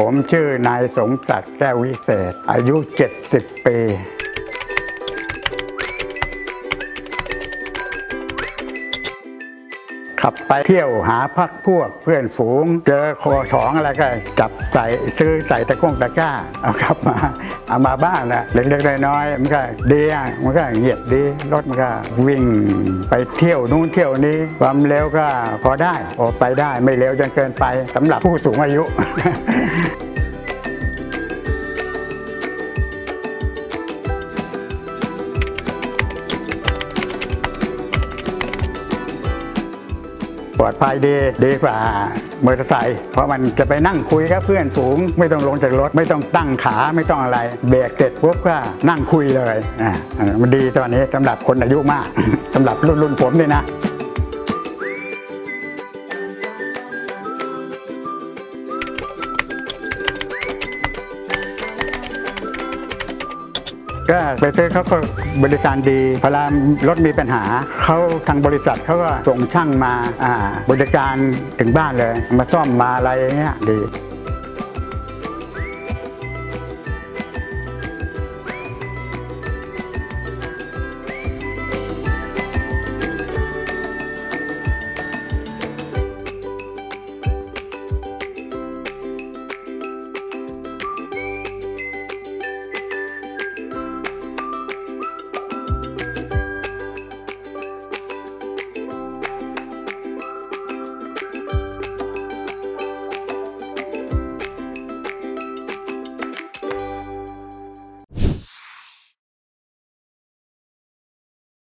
ผมชื่อนายสมศักดิ์แก้ววิเศษ อายุ 70 ปี ขับไปเที่ยวหาพักพวกเพื่อนฝูง เจอคอถองอะไรก็จับใส่ซื้อใส่ตะก้งตะกร้าเอากลับมาเอามาบ้านนะเล็กๆน้อยๆมันก็ดีอะมันก็เหยียบดีรถมันก็วิ่งไปเที่ยวนู้นเที่ยวนี้ความเร็วก็พอได้ออกไปได้ไม่เร็วจนเกินไปสำหรับผู้สูงอายุ ปลอดภัยดีดีกว่ามอเตอร์ไซค์เพราะมันจะไปนั่งคุยกับเพื่อนฝูง ไม่ต้องลงจากรถไม่ต้องตั้งขาไม่ต้องอะไร เบรกเสร็จปุ๊บก็นั่งคุยเลยอ่ามันดีตอนนี้สำหรับคนอายุมากสำหรับรุ่นรุ่นผมนี่นะ ก็ไปซื้อเขาก็บริการดีเวลารถมีปัญหาเขาทางบริษัทเขาก็ส่งช่างมาอ่าบริการถึงบ้านเลย มาซ่อมมาอะไรเงี้ยดี